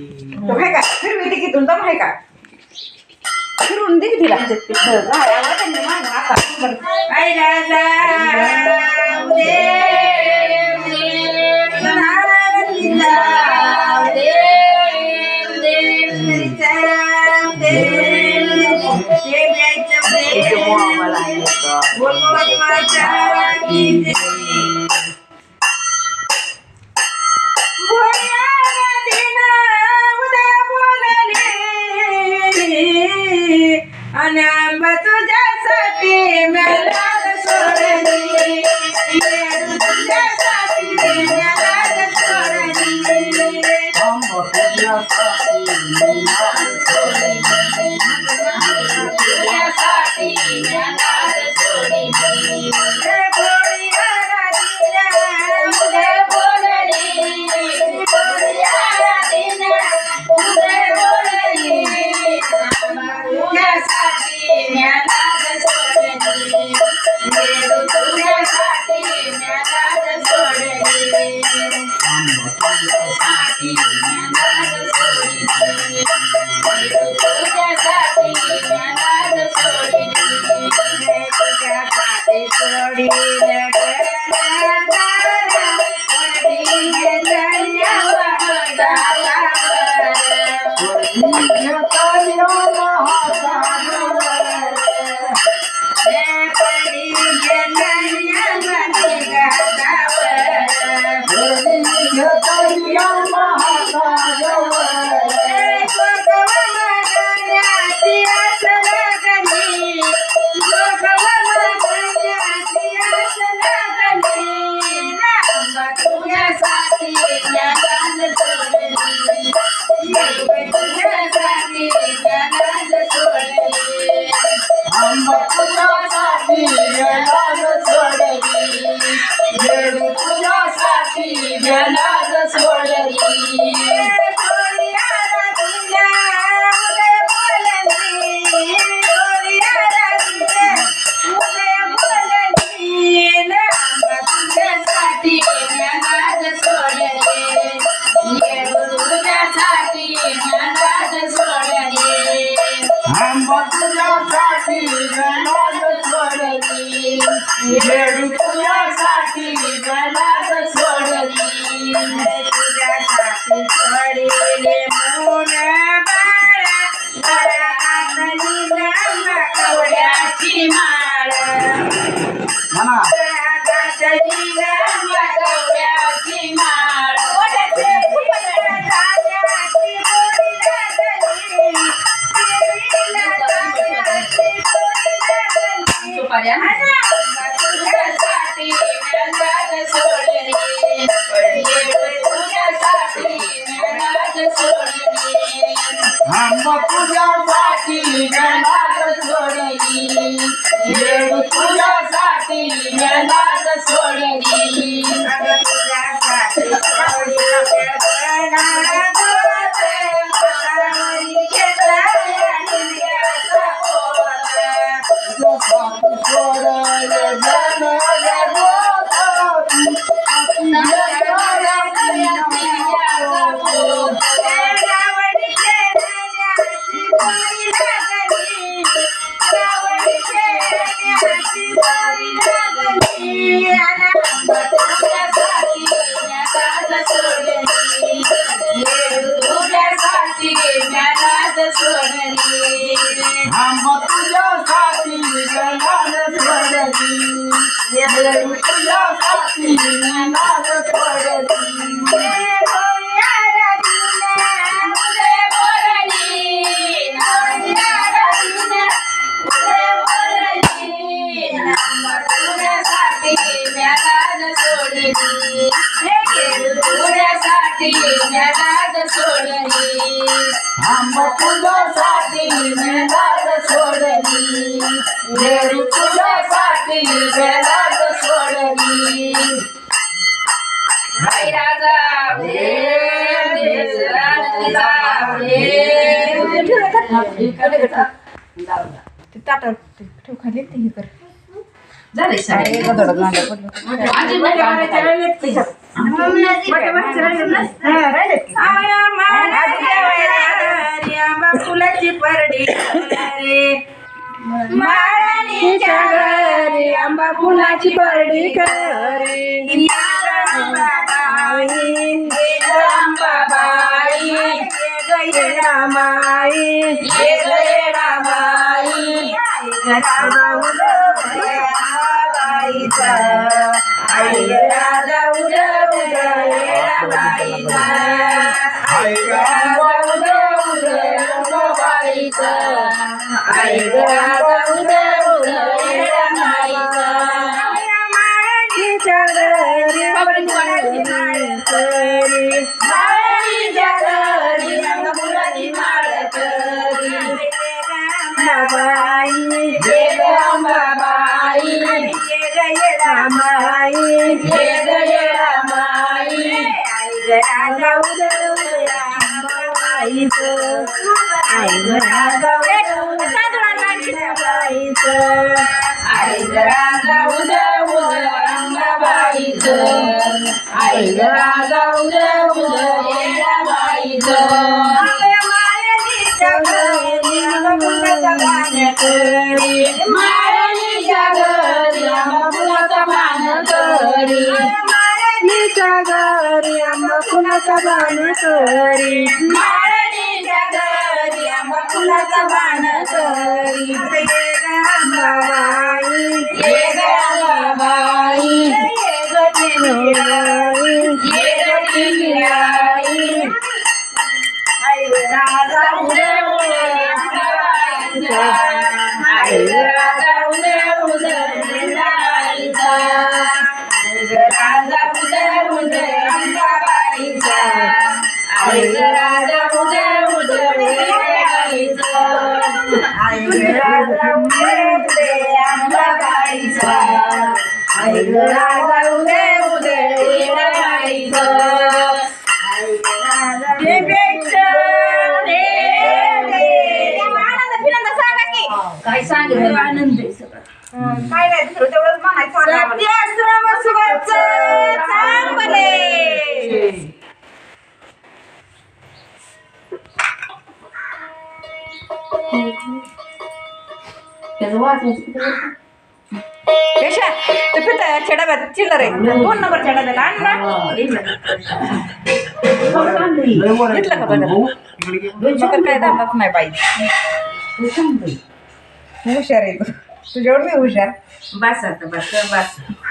तो काय काय फिरवी दे की तुला काय काय फिरून दे तिला बोल बोल आंब तुझ्यासाठी मेलाच सोडली. वेळी तुझ्यासाठी मेलाच सोडली. राजा ताटावर ठेव खाली झाले माळणीच्या घरी आंबा फुलाची परडी करी अंबाबाई रामाई रामाई आई उद्या उद्या रामाईचा आई उद्या उद्या बाईचा आई राजा उद्या आई ग राजा उदय उदय अंबाबाईचं आई ग राजा उदय उदय अंबाबाईचं आई ग राजा उदय उदय अंबाबाईचं आई ग राजा उदय उदय अंबाबाईचं माळणीच्या घरी फुलाचा माळणीच्या घरी आंबा फुलाचा बाण करी? माळणीच्या घरी आंबा फुलाचा बाण करी? अंबाबाई ये ग अंबाबाई ये ग दुसरं तेवढंच म्हणायचं सत्याश्रम सुगंध चांगले. त्याचं वाचायचं किती वेळ? यशा ते पिता छेडाब्यात चिल्लर आहे. दोन नंबरच्या डब्यात आण ना. बघ चांगली. घेतलं का बघा मग तर काय दाखवत नाही बाई. हुशार आहे Tu dormiu já? Bastante, bastante, bastante.